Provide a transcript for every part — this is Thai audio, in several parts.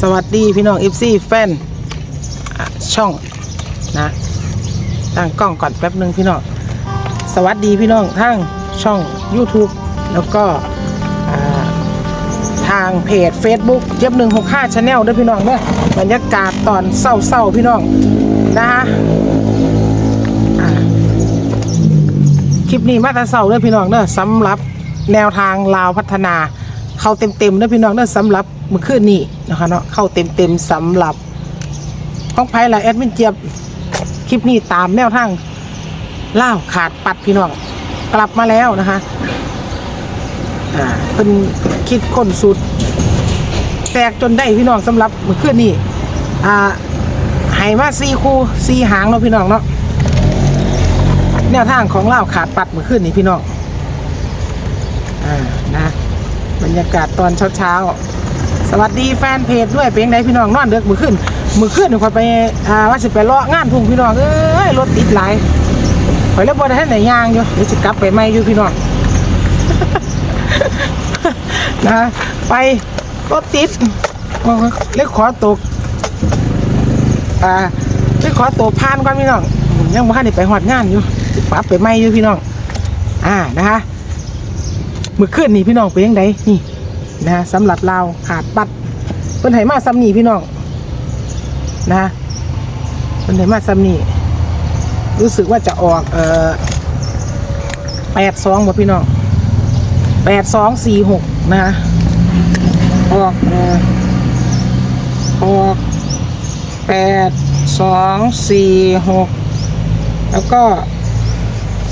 สวัสดีพี่น้อง FC แฟนอะช่องนะตั้งกล้องก่อนแป๊บหนึ่งพี่น้องสวัสดีพี่น้องทางช่อง YouTube แล้วก็ทางเพจ Facebook เย็บหนึ่งหกห้าชาแนลด้วยพี่น้องเด้อบรรยากาศตอนเศร้าๆพี่น้องนะคะคลิปนี้มาแต่เศร้าเด้พี่น้องเด้อสำหรับแนวทางลาวพัฒนา เขาเต็มๆเด้พี่น้องเด้อสำหรับเมื่อคืนนี้ นะคะเนาะเข้าเต็มๆสำหรับของไผ่ละแอดมินเจี๊ยบคลิปนี้ตามแนวทางเล่าขาดปัดพี่น้องกลับมาแล้วนะคะอ่าเป็นคิดคนสุด แตกจนได้พี่น้องสำหรับเมื่อคืนนี้อ่าให้มาสี่คู่สี่หางเนาะพี่น้องเนาะแนวทางของเล่าขาดปัดเมื่อคืนนี้พี่น้องอ่านะบรรยากาศตอนเช้าๆ สวัสดีแฟนเพจด้วยเป็นไงพี่น้องนอนเด็กมือขึ้นมือขึ้นหนูคอยไปอ่าว่าสิไปเลาะงานทุ่งพี่น้องเอ้ยรถติดหลายคอยเรียกว่าท่านไหนยางอยู่เดี๋ยวสิกลับไปไม่อยู่พี่น้องนะไปรถติดเล็กขอตกอ่าเล็กขอตกพานก่อนพี่น้องยังบ่ทันได้ไปหอดงานอยู่สิกลับไปไม่อยู่พี่น้อง อ่านะคะมือขึ้นนี่พี่น้องเป็นยังไงนี่ นะฮะสำหรับเราขาดปัดเพิ่นให้มาซ้ำนี่พี่น้องนะเพิ่นให้มาซ้ำนี่รู้สึกว่าจะออกเอ่อแปดสองบ่พี่น้องแปดสองสี่หกนะฮะออกเอ่อออกแปดสองสี่หกแล้วก็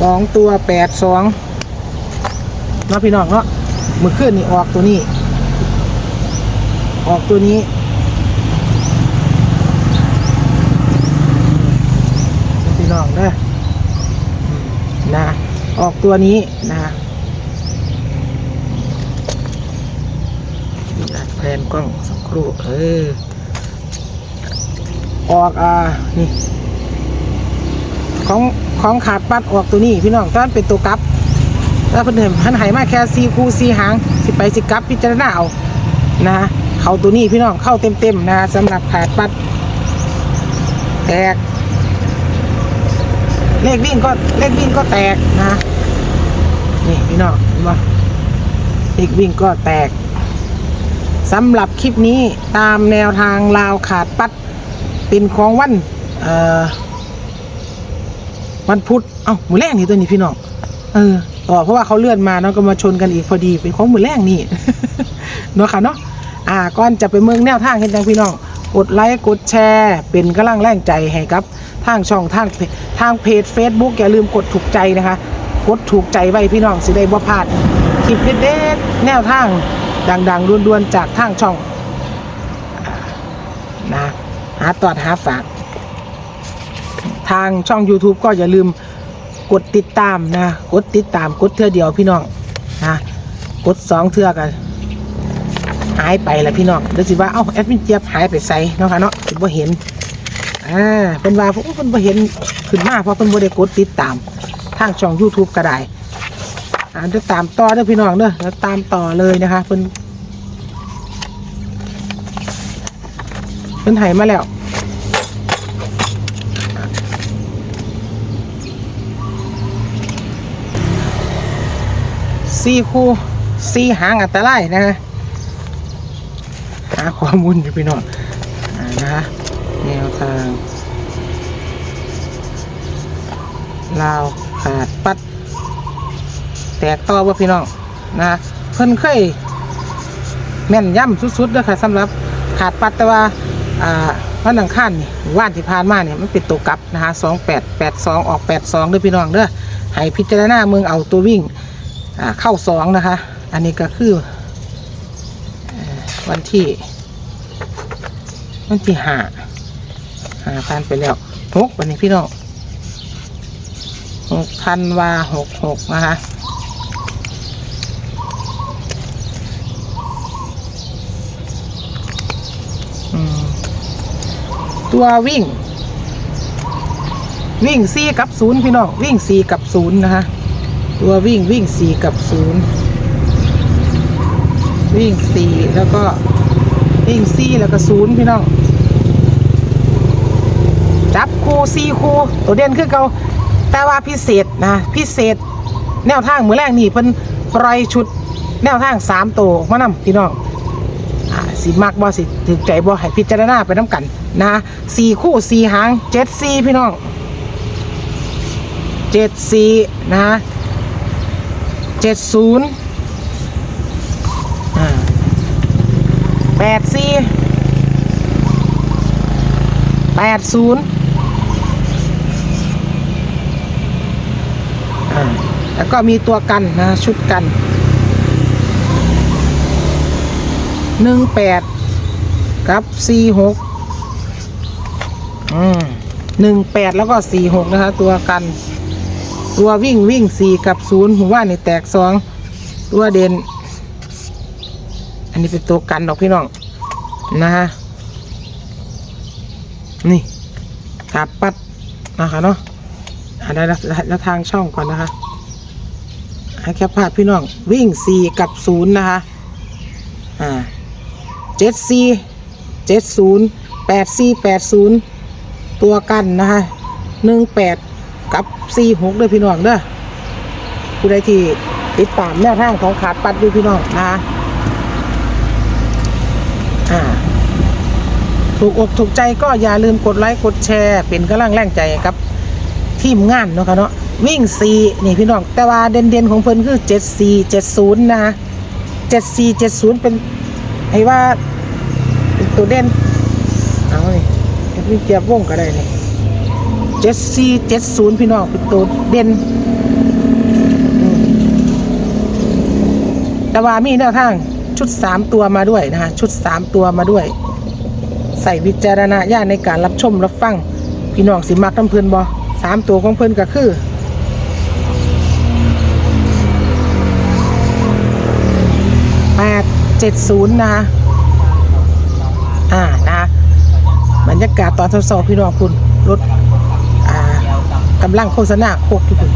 สองตัวแปดสองเนาะพี่น้องเนาะ มือขึ้นนี่ออกตัวนี้ ออกตัวนี้ พี่น้องเด้อนะ ออกตัวนี้นะแผนกล้องสักครู่เออ ออกอ่า นี่ ของของขาดปัดออกตัวนี้ พี่น้องตอนเป็นตัวกลับ แล้วเพิ่นเห็นพันไหมาแค่ซีคูซีหาง สิไปสิกลับพิจารณาเอานะฮะเข้าตัวนี้พี่น้องเข้าเต็มๆนะฮะสำหรับขาดปัด แตก เลขวิ่งก็เลขวิ่งก็แตกนะนี่พี่น้องเห็นปะเลขวิ่งก็แตกสำหรับคลิปนี้ตามแนวทางลาวขาดปัดเป็นของวันเอ่อวันพุธ เอ้าหมูแรกนี่ตัวนี้พี่น้อง เออ ต่อเพราะว่าเขาเลื่อนมาเนาะก็มาชนกันอีกพอดีเป็นของมือแรกนี่ เนาะค่ะเนาะอ่าก่อนจะไปเมืองแนวทางเห็นจังพี่น้องกดไลค์กดแชร์เป็นกำลังแรงใจให้กับทางช่องทางทางเพจ Facebook อย่าลืมกดถูกใจนะคะ กดถูกใจไว้พี่น้องสิได้บ่พลาดคลิปเด็ดๆแนวทางดังๆด่วนๆจากทางช่องนะหาตอดหาฝาก ทางช่อง YouTube ก็อย่าลืม กดติดตามนะกดติดตามกดเทื่อเดียวพี่น้องนะกดสองเทื่อกันหายไปแล้วพี่น้องเดี๋ยวสิว่าเอ้าแอดมินเจี๊ยบหายไปใส่เนาะค่ะเนาะสิบ่เห็นอ่าเป็นว่าพวกเพิ่นบ่เห็นขึ้นมาเพราะเพิ่นบ่ได้กดติดตามทางช่อง YouTube ก็ได้อ่าเดี๋ยวตามต่อเด้อพี่น้องเด้อแล้วตามต่อเลยนะคะเพิ่นเพิ่นใหายมาแล้ว สี่คู่สี่หางอันตรายนะฮะหาข้อมูลอยู่พี่น้องนะฮะแนวทางลาวขาดปัด แตกต่อว่าพี่น้องนะเพิ่นเคยแม่นย่ำสุดๆด้วยค่ะสำหรับขาดปัดแต่ว่าอ่าวันอังคารนี่ว่านที่ผ่านมาเนี่ยมันเป็นตัวกลับนะคะสองแปดแปดสองออกแปดสองด้วยพี่น้องเด้อให้พิจารณาเมืองเอาตัววิ่ง เข้าสองนะคะ อันนี้ก็คือวันที่วันที่ห้าหาพันไปแล้วหกวันนี้พี่น้องหกพันวาหกหกนะคะตัววิ่ง วิ่งสี่กับศูนย์พี่น้องวิ่งสี่กับศูนย์นะคะ ตัววิ่งวิ่งสี่กับศูนย์วิ่งสี่แล้วก็วิ่งซี่แล้วก็ศูนย์พี่น้อง จับคู่ซีคู่ตัวเด่นคือเกาแต่ว่าพิเศษนะพิเศษ แนวทางมือแรกนี่เพิ่นปล่อยชุดแนวทางสามตัวมานำพี่น้องอ่าสิมักบ่สิถึกใจบ่ให้พิจารณาไปน้ำกันนะสี่คู่สี่หางเจ็ดสี่พี่น้องเจ็ดสี่นะ เจ็ดศูนย์อ่าแปดสี่แปดศูนย์อ่าแล้วก็มีตัวกันนะชุดกันหนึ่งแปดกับสี่หกอืมหนึ่งแปดแล้วก็สี่หกนะคะตัวกัน ตัววิ่งวิ่งสี่กับศูนย์ผมว่านี่แตกสองตัวเด่น อันนี้เป็นตัวกันดอกพี่น้องนะฮะนี่ขาปัดนะคะเนาะอ่าได้แล้วทางช่องก่อนนะคะให้แคปภาพพี่น้องวิ่งสี่กับศูนย์นะคะอ่าเจ็ดสี่เจ็ดศูนย์แปดสี่แปดศูนย์ตัวกันนะคะหนึ่งแปด กับสี่หกด้วยพี่น้องเด้อผู้ใดที่ติดตามแนวทางของขาดปัดด้วยพี่น้องนะคะอ่าถูกอกถูกใจก็อย่าลืมกดไลค์กดแชร์ เป็นกำลังแรงใจกับทีมงานเนาะค่ะเนาะวิ่งสีนี่พี่น้องแต่ว่าเด่นๆของเพิ่นคือเจ็ดสี่เจ็ดศูนย์นะเจ็ดสี่เจ็ดศูนย์เป็นไอ้ว่าเป็นตัวเด่นเอานี่พี่เกียบวงก็ได้นี่ เจ็ดสี่เจ็ดศูนย์พี่น้องเป็นตัวเด่นอืมแต่ว่ามีแนวทางชุดสามตัวมาด้วยนะคะชุดสามตัวมาด้วย ใส่วิจารณญาณในการรับชมรับฟัง พี่น้องสิมักน้ำเพิ่นบ่สามตัวของเพิ่นก็คือแปดเจ็ดศูนย์นะคะอ่านะบรรยากาศตอนเช้าๆพี่น้องคุณรถ กำลังโฆษณาโคกที่คุณ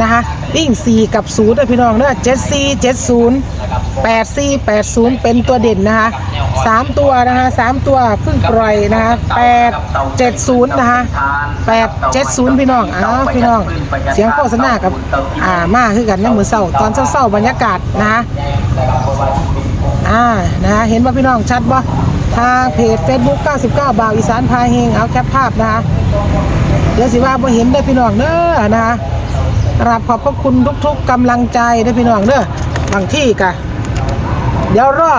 นะคะวิ่งสี่กับศูนย์พี่น้องเด้อเจ็ดสี่เจ็ดศูนย์แปดสี่แปดศูนย์เป็นตัวเด่นนะคะสามตัวนะคะสามตัวเพิ่งปล่อยนะคะแปดเจ็ดศูนย์นะคะแปดเจ็ดศูนย์พี่น้องอ้าวพี่น้อง เสียงโฆษณากับอ่ามาคือกันในมือเศร้าตอนเศร้าๆบรรยากาศนะคะอ่านะคะเห็นว่าพี่น้องชัดบ่ทางเพจ Facebook 99บาวอีสานพาเฮงเอาแคปภาพนะคะ เดี๋ยวสิว่าบ่เห็นได้พี่น้องเด้อนะคะราบขอบพระคุณทุกๆกำลังใจได้พี่น้องเด้อบางที่กะ เดี๋ยวรอ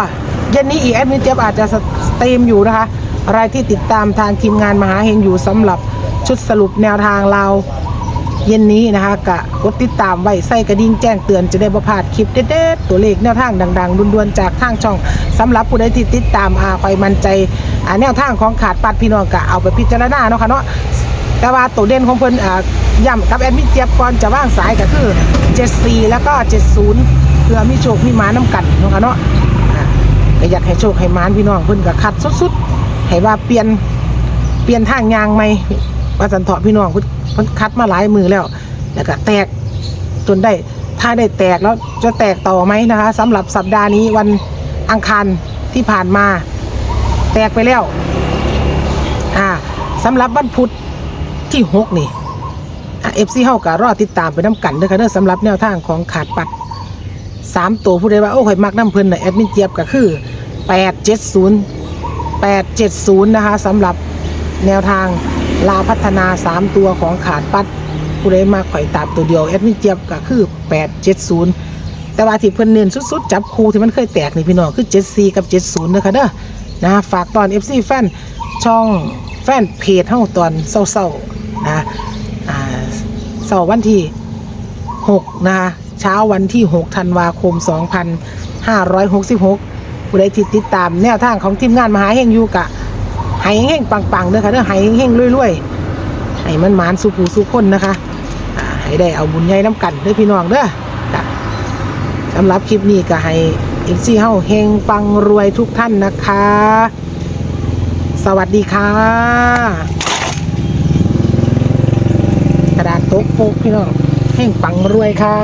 เย็นนี้อีแอดมินเจ็บอาจจะสตรีมอยู่นะคะอะไรที่ติดตามทางทีมงานมหาเฮงอยู่สำหรับชุดสรุปแนวทางเราเย็นนี้นะคะกะกดติดตามไว้ใส่กระดิ่งแจ้งเตือนจะได้ประพลาดคลิปเด็ดๆตัวเลขแนวทางดัง ๆด่วนๆจากทางช่องสำหรับผู้ใดที่ติดตามอาคอยมั่นใจแนวทางของขาดปัดพี่น้องกะเอาไปพิจารณาเนาะค่ะเนาะ แต่ว่าตัวเด่นของเพิ่นอ่าย่ำกับแอดมินเจี๊ยบก่อนจะว่างสายก็คือ 74 แล้วก็ 70 เพื่อมีโชคมีหมาน้ำกันเนาะค่ะเนาะก็อยากให้โชคให้หมานพี่น้องเพิ่นก็คัดสุดๆให้ว่าเปลี่ยนเปลี่ยนทางยางใหม่ว่าสันเถาะพี่น้องเพิ่นเพิ่นคัดมาหลายมือแล้ว แล้วก็แตกจนได้ถ้าได้แตกแล้วจะแตกต่อไหมนะคะสำหรับสัปดาห์นี้วันอังคารที่ผ่านมา แตกไปแล้วอ่าสำหรับวันพุธ ที่หกนี่เอฟซีเฮาก็รอติดตามไปน้ำกันเด้อค่ะเด้อสำหรับแนวทางของขาดปัดสามตัวผู้ใดว่า โอ้ข่อยมักน้ำเพิ่นน่ะแอดมินเจี๊ยบก็คือแปดเจ็ดศูนย์870นะคะสำหรับแนวทางลาพัฒนา3ตัวของขาดปัด ผู้ใดมาข่อยตามตัวเดียวแอดมินเจี๊ยบก็คือ870แต่ว่าที่เพิ่นเน้นสุดๆ จับคูที่มันเคยแตกนี่พี่น้องคือ74กับ70นะค่ะเด้อนะฝากตอน FC แฟนช่องแฟนเพจเฮาตอนเศร้าๆ นะอ่าเสาร์วันที่ 6 นะคะ เช้าวันที่ 6 ธันวาคม 2566ผู้ใดที่ติดตามแนวทางของทีมงานมหาเฮงยูกะให้เฮงปังๆเด้อค่ะเด้อให้เฮงรวยๆให้มันหมานสุขูสุขคนนะคะให้ได้เอาบุญใหญ่น้ำกันเด้อพี่น้องเด้อกะสำหรับคลิปนี้ก็ให้เอ็นซีเฮาเฮงปังรวยทุกท่านนะคะ สวัสดีค่ะ ดาษโต๊ะโปกพี่น้องเฮงปังรวยค่ะ